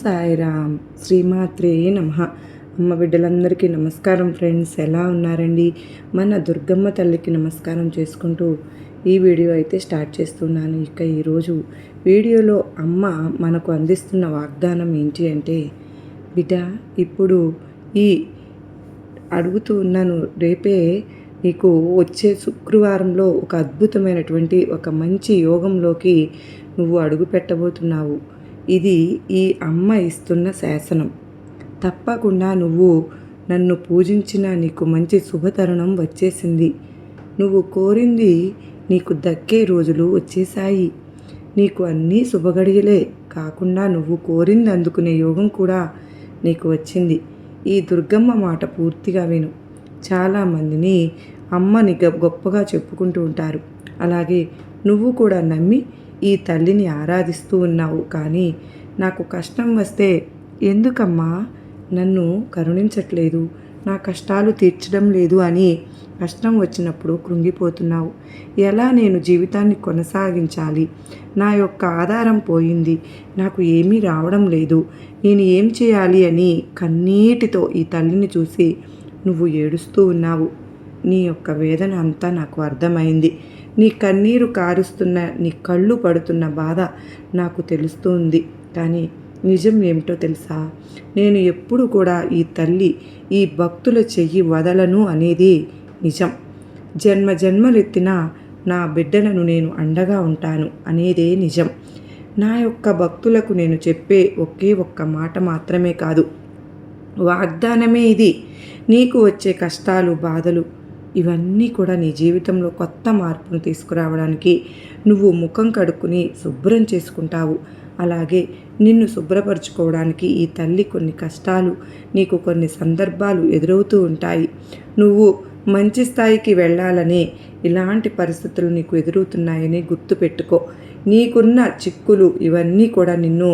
సాయిరామ్. శ్రీమాత్రే నమ. అమ్మ బిడ్డలందరికీ నమస్కారం ఫ్రెండ్స్. ఎలా ఉన్నారండి? మన దుర్గమ్మ తల్లికి నమస్కారం చేసుకుంటూ ఈ వీడియో అయితే స్టార్ట్ చేస్తున్నాను. ఇక ఈరోజు వీడియోలో అమ్మ మనకు అందిస్తున్న వాగ్దానం ఏంటి అంటే బిడ్డ ఇప్పుడు ఈ అడుగుతూ ఉన్నాను. రేపే నీకు వచ్చే శుక్రవారంలో ఒక అద్భుతమైనటువంటి ఒక మంచి యోగంలోకి నువ్వు అడుగు పెట్టబోతున్నావు. ఇది ఈ అమ్మ ఇస్తున్న శాసనం. తప్పకుండా నువ్వు నన్ను పూజించిన నీకు మంచి శుభతరుణం వచ్చేసింది. నువ్వు కోరింది నీకు దక్కే రోజులు వచ్చేసాయి నీకు అన్నీ శుభగడియలే. కాకుండా నువ్వు కోరింది అందుకునే యోగం కూడా నీకు వచ్చింది. ఈ దుర్గమ్మ మాట పూర్తిగా విను. చాలామందిని అమ్మని గొప్పగా చెప్పుకుంటూ ఉంటారు. అలాగే నువ్వు కూడా నమ్మి ఈ తల్లిని ఆరాధిస్తూ ఉన్నావు. కానీ నాకు కష్టం వస్తే ఎందుకమ్మా? నన్ను కరుణించట్లేదు. నా కష్టాలు తీర్చడం లేదు అని కష్టం వచ్చినప్పుడు కృంగిపోతున్నావు. ఎలా నేను జీవితాన్ని కొనసాగించాలి? నా యొక్క ఆధారం పోయింది. నాకు ఏమీ రావడం లేదు. నేను ఏం చేయాలి అని కన్నీటితో ఈ తల్లిని చూసి నువ్వు ఏడుస్తూ ఉన్నావు. నీ యొక్క వేదన అంతా నాకు అర్థమైంది. నీ కన్నీరు కారుస్తున్న నీ కళ్ళు పడుతున్న బాధ నాకు తెలుస్తుంది. కానీ నిజం ఏమిటో తెలుసా? నేను ఎప్పుడు కూడా ఈ తల్లి ఈ భక్తుల చెయ్యి వదలను అనేది నిజం. జన్మ జన్మలెత్తిన నా బిడ్డలను నేను అండగా ఉంటాను అనేదే నిజం. నా యొక్క భక్తులకు నేను చెప్పే ఒకే ఒక్క మాట మాత్రమే కాదు. వాగ్దానమే ఇది. నీకు వచ్చే కష్టాలు బాధలు ఇవన్నీ కూడా నీ జీవితంలో కొత్త మార్పును తీసుకురావడానికి నువ్వు ముఖం కడుక్కుని శుభ్రం చేసుకుంటావు. అలాగే నిన్ను శుభ్రపరచుకోవడానికి ఈ తల్లి కొన్ని కష్టాలు నీకు కొన్ని సందర్భాలు ఎదురవుతూ ఉంటాయి. నువ్వు మంచి స్థాయికి వెళ్ళాలనే ఇలాంటి పరిస్థితులు నీకు ఎదురవుతున్నాయని గుర్తుపెట్టుకో. నీకున్న చిక్కులు ఇవన్నీ కూడా నిన్ను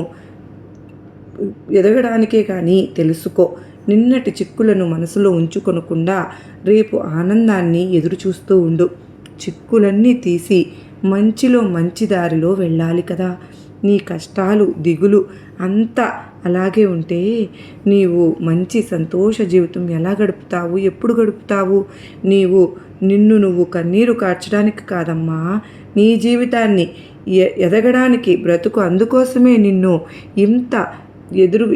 ఎదగడానికే కానీ తెలుసుకో. నిన్నటి చిక్కులను మనసులో ఉంచుకొనకుండా రేపు ఆనందాన్ని ఎదురుచూస్తూ ఉండు. చిక్కులన్నీ తీసి మంచిలో మంచి దారిలో వెళ్ళాలి కదా. నీ కష్టాలు దిగులు అంతా అలాగే ఉంటే నీవు మంచి సంతోష జీవితం ఎలా గడుపుతావు? ఎప్పుడు గడుపుతావు? నీవు నిన్ను నువ్వు కన్నీరు కార్చడానికి కాదమ్మా. నీ జీవితాన్ని ఎ- ఎదగడానికి బ్రతుకు అందుకోసమే నిన్ను ఇంత ఎదురు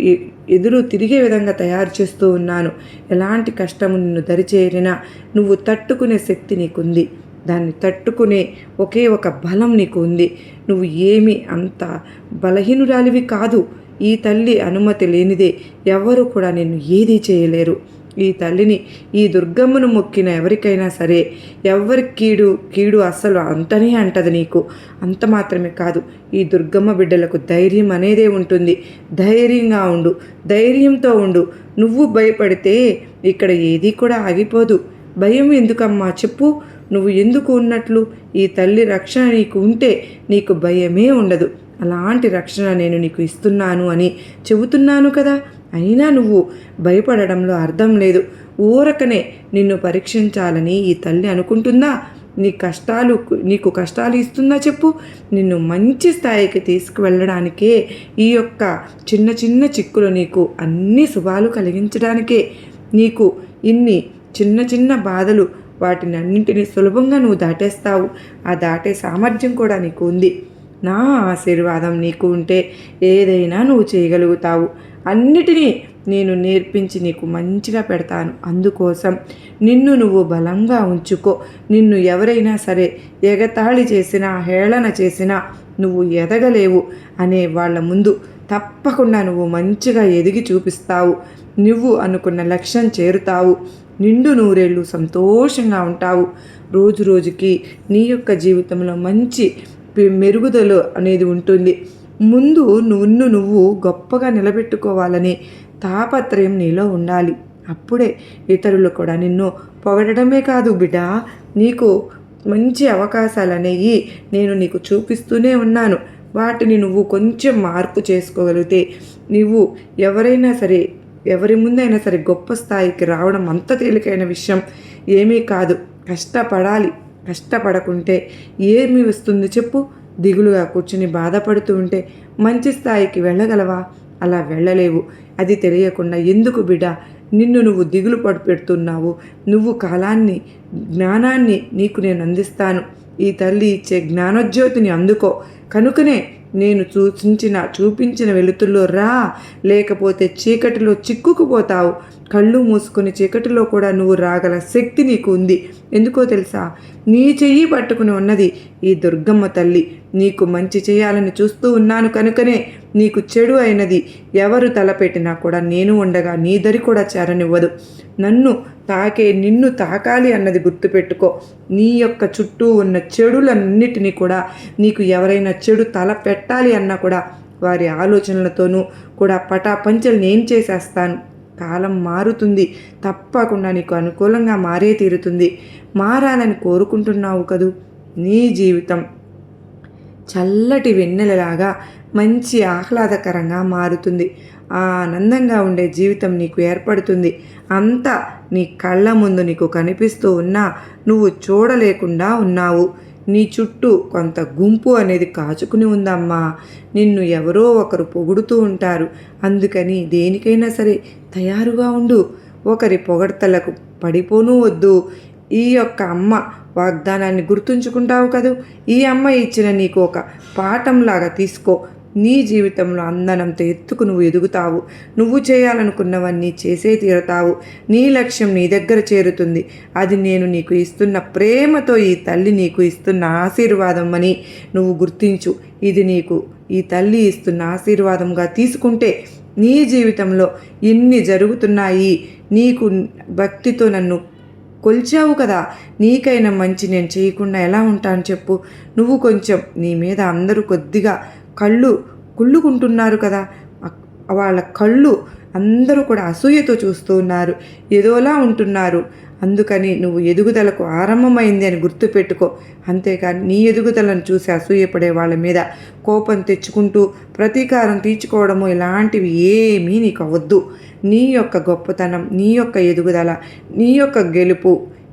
ఎదురు తిరిగే విధంగా తయారు చేస్తూ ఉన్నాను. ఎలాంటి కష్టము నిన్ను దరిచేరినా నువ్వు తట్టుకునే శక్తి నీకుంది. దాన్ని తట్టుకునే ఒకే ఒక బలం నీకు ఉంది నువ్వు ఏమి అంత బలహీనురాలివి కాదు. ఈ తల్లి అనుమతి లేనిదే ఎవరు కూడా నిన్ను ఏదీ చేయలేరు. ఈ తల్లిని ఈ దుర్గమ్మను మొక్కిన ఎవరికైనా సరే ఎవరి కీడు కీడు అస్సలు అంతనే అంటది నీకు. అంత మాత్రమే కాదు ఈ దుర్గమ్మ బిడ్డలకు ధైర్యం అనేదే ఉంటుంది. ధైర్యంగా ఉండు ధైర్యంతో ఉండు. నువ్వు భయపడితే ఇక్కడ ఏది కూడా ఆగిపోదు. భయం ఎందుకమ్మా? చెప్పు. నువ్వు ఎందుకు ఉన్నట్లు? ఈ తల్లి రక్షణ నీకు ఉంటే నీకు భయమే ఉండదు. అలాంటి రక్షణ నేను నీకు ఇస్తున్నాను అని చెబుతున్నాను కదా. అయినా నువ్వు భయపడడంలో అర్థం లేదు. ఊరకనే నిన్ను పరీక్షించాలని ఈ తల్లి అనుకుంటుందా? నీ కష్టాలు నీకు కష్టాలు ఇస్తుందా చెప్పు? నిన్ను మంచి స్థాయికి తీసుకువెళ్ళడానికే ఈ యొక్క చిన్న చిన్న చిక్కులు నీకు అన్ని శుభాలు కలిగించడానికే. నీకు ఇన్ని చిన్న చిన్న బాధలు వాటిని అన్నింటినీ సులభంగా నువ్వు దాటేస్తావు. ఆ దాటే సామర్థ్యం కూడా నీకు ఉంది. నా ఆశీర్వాదం నీకు ఉంటే ఏదైనా నువ్వు చేయగలుగుతావు. అన్నిటినీ నేను నేర్పించి నీకు మంచిగా పెడతాను. అందుకోసం నిన్ను నువ్వు బలంగా ఉంచుకో. నిన్ను ఎవరైనా సరే ఎగతాళి చేసినా హేళన చేసినా నువ్వు ఎదగలేవు అనే వాళ్ళ ముందు తప్పకుండా నువ్వు మంచిగా ఎదిగి చూపిస్తావు. నువ్వు అనుకున్న లక్ష్యం చేరుతావు. నిండు నూరేళ్ళు సంతోషంగా ఉంటావు. రోజు రోజుకి నీ యొక్క జీవితంలో మంచి మెరుగుదల అనేది ఉంటుంది. ముందు నువ్వు నువ్వు గొప్పగా నిలబెట్టుకోవాలనే తాపత్రయం నీలో ఉండాలి. అప్పుడే ఇతరులు కూడా నిన్ను పొగడమే కాదు బిడ్డ నీకు మంచి అవకాశాలు అనేవి నేను నీకు చూపిస్తూనే ఉన్నాను. వాటిని నువ్వు కొంచెం మార్పు చేసుకోగలిగితే నువ్వు ఎవరైనా సరే ఎవరి ముందైనా సరే గొప్ప స్థాయికి రావడం అంత తేలికైన విషయం ఏమీ కాదు. కష్టపడాలి. కష్టపడకుంటే ఏమి వస్తుంది చెప్పు? దిగులుగా కూర్చుని బాధపడుతూ ఉంటే మంచి స్థాయికి వెళ్ళగలవా? అలా వెళ్ళలేవు. అది తెలియకుండా ఎందుకు బిడ్డ? నిన్ను నువ్వు దిగులు పడిపెడుతున్నావు నువ్వు కాలాన్ని జ్ఞానాన్ని నీకు నేను అందిస్తాను. ఈ తల్లి ఇచ్చే జ్ఞానోజ్యోతిని అందుకో. కనుకనే నేను సూచించిన చూపించిన వెలుతుల్లో రా లేకపోతే చీకటిలో చిక్కుకుపోతావు. కళ్ళు మూసుకుని చీకటిలో కూడా నువ్వు రాగల శక్తి నీకు ఉంది. ఎందుకో తెలుసా? నీ చెయ్యి పట్టుకుని ఉన్నది ఈ దుర్గమ్మ తల్లి. నీకు మంచి చేయాలని చూస్తూ ఉన్నాను కనుకనే నీకు చెడు అయినది ఎవరు తలపెట్టినా కూడా నేను ఉండగా నీ దరి కూడా చేరనివ్వదు. నన్ను తాకే నిన్ను తాకాలి అన్నది గుర్తుపెట్టుకో. నీ యొక్క చుట్టూ ఉన్న చెడులన్నిటినీ కూడా నీకు ఎవరైనా చెడు తల పెట్టాలి అన్నా కూడా వారి ఆలోచనలతోనూ కూడా పటాపంచలు నేను చేసేస్తాను. కాలం మారుతుంది. తప్పకుండా నీకు అనుకూలంగా మారే తీరుతుంది. మారాలని కోరుకుంటున్నావు కదూ? నీ జీవితం చల్లటి వెన్నెలలాగా మంచి ఆహ్లాదకరంగా మారుతుంది. ఆనందంగా ఉండే జీవితం నీకు ఏర్పడుతుంది. అంతా నీ కళ్ళ ముందు నీకు కనిపిస్తూ ఉన్నా నువ్వు చూడలేకుండా ఉన్నావు. నీ చుట్టూ కొంత గుంపు అనేది కాచుకుని ఉందమ్మా. నిన్ను ఎవరో ఒకరు పొగుడుతూ ఉంటారు. అందుకని దేనికైనా సరే తయారుగా ఉండు. ఒకరి పొగడ్తలకు పడిపోనూ వద్దు. ఈ యొక్క అమ్మ వాగ్దానాన్ని గుర్తుంచుకుంటావు కదూ? ఈ అమ్మ ఇచ్చిన నీకు ఒక పాఠంలాగా తీసుకో. నీ జీవితంలో అందనంత ఎత్తుకు నువ్వు ఎదుగుతావు. నువ్వు చేయాలనుకున్నవన్నీ చేసే తీరుతావు. నీ లక్ష్యం నీ దగ్గర చేరుతుంది. అది నేను నీకు ఇస్తున్న ప్రేమతో ఈ తల్లి నీకు ఇస్తున్న ఆశీర్వాదం అని నువ్వు గుర్తించు. ఇది నీకు ఈ తల్లి ఇస్తున్న ఆశీర్వాదంగా తీసుకుంటే నీ జీవితంలో ఎన్ని జరుగుతున్నాయి నీకు భక్తితో నన్ను కొల్చావు కదా. నీకైనా మంచి నేను చేయకుండా ఎలా ఉంటాను చెప్పు. నువ్వు కొంచెం నీ మీద అందరూ కొద్దిగా కళ్ళు కుళ్ళుకుంటున్నారు కదా. వాళ్ళ కళ్ళు అందరూ కూడా అసూయతో చూస్తూ ఉన్నారు. ఏదోలా ఉంటున్నారు. అందుకని నువ్వు ఎదుగుదలకు ఆరంభమైంది అని గుర్తుపెట్టుకో. అంతేకాని నీ ఎదుగుదలను చూసి అసూయపడే వాళ్ళ మీద కోపం తెచ్చుకుంటూ ప్రతీకారం తీర్చుకోవడము ఇలాంటివి ఏమీ నీకు అవ్వద్దు నీ యొక్క గొప్పతనం నీ యొక్క ఎదుగుదల నీ యొక్క గెలుపు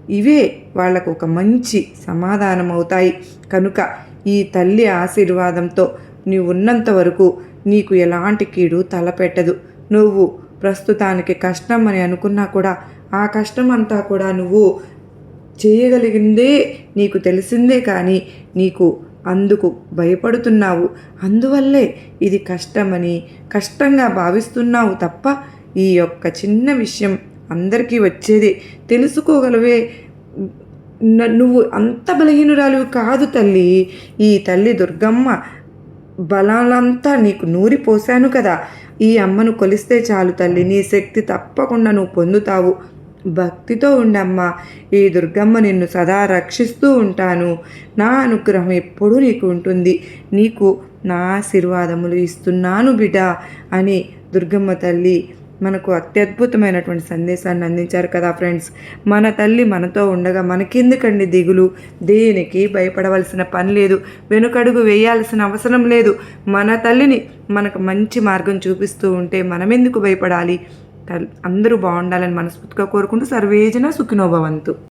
ఇవే వాళ్ళకు ఒక మంచి సమాధానం అవుతాయి కనుక ఈ తల్లి ఆశీర్వాదంతో నీవు ఉన్నంత వరకు నీకు ఎలాంటి కీడు తలపెట్టదు. నువ్వు ప్రస్తుతానికి కష్టం అని అనుకున్నా కూడా ఆ కష్టం అంతా కూడా నువ్వు చేయగలిగిందే నీకు తెలిసిందే కానీ నీకు అందుకు భయపడుతున్నావు. అందువల్లే ఇది కష్టమని కష్టంగా భావిస్తున్నావు తప్ప ఈ యొక్క చిన్న విషయం అందరికీ వచ్చేది. తెలుసుకోగలవే. నువ్వు అంత బలహీనురాలు కాదు తల్లి. ఈ తల్లి దుర్గమ్మ బలాలంతా నీకు నూరి పోశాను కదా. ఈ అమ్మను కొలిస్తే చాలు తల్లి నీ శక్తి తప్పకుండా నువ్వు పొందుతావు. భక్తితో ఉండమ్మా ఈ దుర్గమ్మ నిన్ను సదా రక్షిస్తూ ఉంటాను. నా అనుగ్రహం ఎప్పుడూ నీకు ఉంటుంది. నీకు నా ఆశీర్వాదములు ఇస్తున్నాను బిడ్డ అని దుర్గమ్మ తల్లి మనకు అత్యద్భుతమైనటువంటి సందేశాన్ని అందించారు కదా ఫ్రెండ్స్ మన తల్లి మనతో ఉండగా మనకెందుకండి దిగులు? దేనికి భయపడవలసిన పని లేదు. వెనుకడుగు వేయాల్సిన అవసరం లేదు. మన తల్లిని మనకు మంచి మార్గం చూపిస్తూ ఉంటే మనమెందుకు భయపడాలి? అందరూ బాగుండాలని మనస్ఫూర్తిగా కోరుకుంటూ సర్వేజన సుఖినోభవంతు